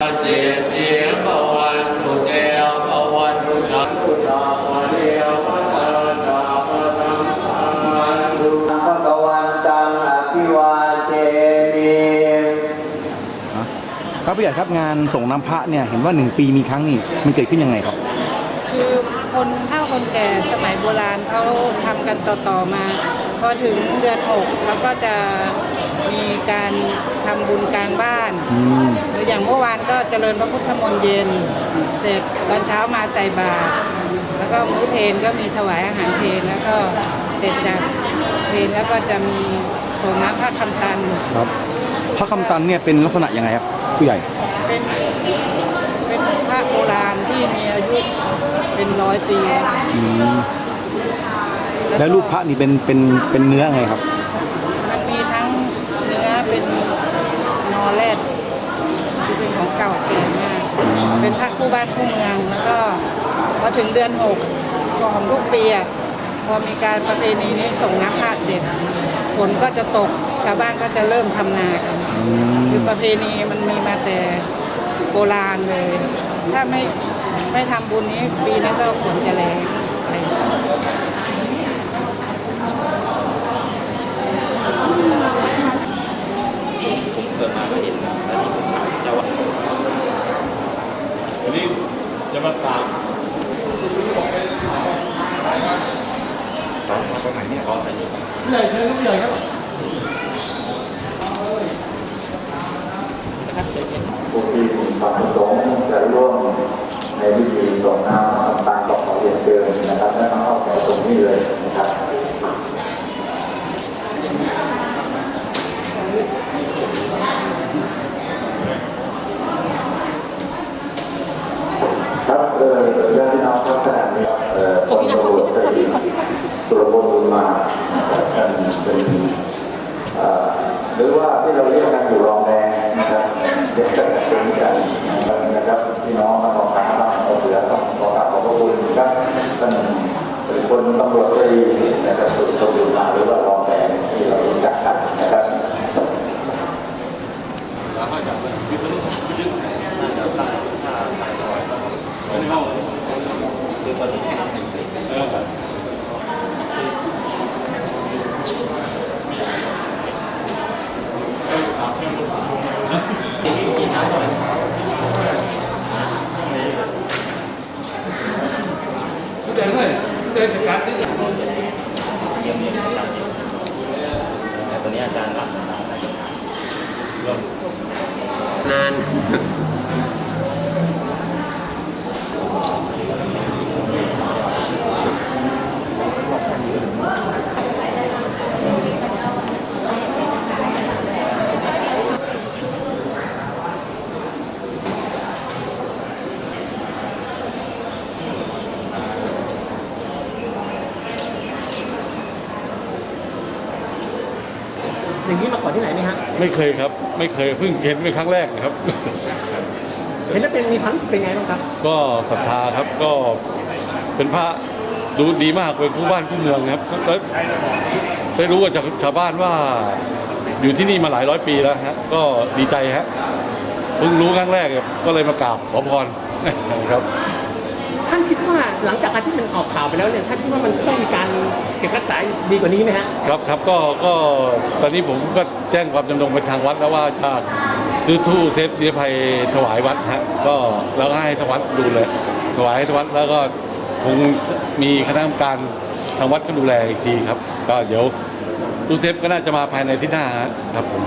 เจเจปวันตุเตปวันตุสันตุตาวันเดียววัตตาปะตังปันตุภะคะวันตังอภิวาเทมิครับผู้ใหญ่ครับงานส่งน้ำพระเนี่ยเห็นว่าหนึ่งปีมีครั้งนี่มันเกิดขึ้นยังไงครับ คือคนเฒ่าคนแก่สมัยโบราณเขาทำกันต่อๆมา พอถึงเดือนหกเขาก็จะ มีการทำบุญกลางบ้าน อืม หรืออย่างเมื่อวานก็เจริญพระพุทธมนต์เย็น เสร็จตอนเช้ามาใส่บาตรแล้วก็มื้อเพลก็มีถวายอาหารเพลแล้วก็เสร็จจากเพลแล้วก็จะมีส่งน้ำพระคำตัน ครับพระคำตันเนี่ยเป็นลักษณะยังไงครับผู้ใหญ่เป็นเป็นพระโบราณที่มีอายุเป็นร้อยปี อืมแล้วรูปพระนี่เป็นเป็นเป็นเนื้อไงครับ มันมีทั้งเนื้อเป็นนอแรดที่ เป็นของเก่าเก่มาก เป็นพระคู่บ้านคู่เมือง แล้วก็พอถึงเดือนหกของทุกปีอะพอมีการประเพณีนี้ส่งน้ำพระเสร็จฝนก็จะตกชาวบ้านก็จะเริ่มทำนากันอืมคือประเพณีมันมีมาแต่โบราณเลย ถ้าไม่ไม่ทำบุญนี้ปีนั้นก็ฝนจะแรงอะไรอย่างเงี้ย วั นนี้จะมาตามผู้ที่มีความประสงค์จะร่วมในพิธีส่งน้ำตามต่อขอเรียนเชิญนะครับและมาเข้าแถวตรงนี้เลยนะครับ ครับเออญาติพี่น้องครับขณะนี้เอ่อพลตำรวจตรีสุรพลบุญมาท่านเป็นเอ่อ หรือว่าที่เราเรียกกันอยู่รองแดงนะครับเรียกกันเป็นกันนะครับพี่น้องนักข่าวบ้านเอาเสือต้องขอกราบขอบพระคุณครับท่านเป็นคนตำรวจตรีนะครับสุรพลบุญมาหรือว่ารองแดงที่เรารู้จักกันนะครับสามารถจับได้ยึดมันยึดในห้องเออ ทุกเดือ นเลยเดือนจัดการที่ตัวนี้ อาจารย์รับนานอย่างนี้มาก่อนที่ไหนไหมฮะไม่เคยครับ ไม่เคยเพิ่งเห็นเป็นครั้งแรกนะครับ เห็นแล้วเป็นมีความรู้สึกเป็นไงบ้างครับก็ศรัทธาครับก็เป็นพระดูดีมากเป็นผู้บ้านผู้เมืองครับแล้วได้รู้จากชาวบ้านว่าอยู่ที่นี่มาหลายร้อยปีแล้วฮะก็ดีใจฮะเพิ่งรู้ครั้งแรกครับก็เลยมากราบขอพร ครับท่านคิดว่า หลังจากการที่มันออกข่าวไปแล้วเนี่ยท่านคิดว่ามันต้องมีการเก็บรักษาดีกว่านี้ไหมฮะครับครับก็ก็ตอนนี้ผมก็แจ้งความจำนงไปทางวัดแล้วว่าจะซื้อทู่เซฟนิรภัยถวายวัดฮะก็แล้วก็ให้ทางวัดดูเลย ถวายให้ทางวัดแล้วก็คงมีคณะกรรมการทางวัดก็ดูแลอีกทีครับ ก็เดี๋ยวตู้เซฟก็น่าจะมาภายในที่หน้าฮะครับผม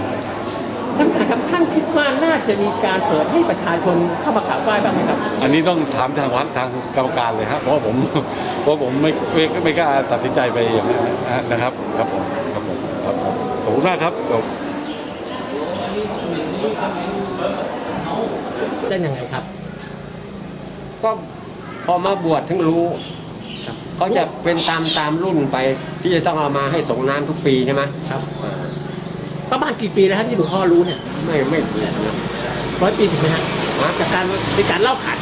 ท่านครับท่านคิดว่าน่าจะมีการเปิดให้ประชาชนเข้ามากราบไหว้บ้างไหมครับ อันนี้ต้องถามทางวัดทางกรรมการเลยฮะเพราะว่าผมเพราะผมไม่ไม่ไม่กล้าตัดสินใจไปอย่างนั้นนะครับครับผมครับผมครับขอบคุณมากครับจะยังไงครับ ก็พอมาบวชถึงรู้เขาจะเป็นตามตามรุ่นไปที่จะต้องเอามาให้ส่งน้ำทุกปีใช่ไหมครับเออ ประมาณกี่ปีแล้วท่านที่หลวงพ่อรู้เนี่ยไม่ไม่เปลี่ยนนะร้อยปีถึงไหมฮะจากการในการเล่าขาน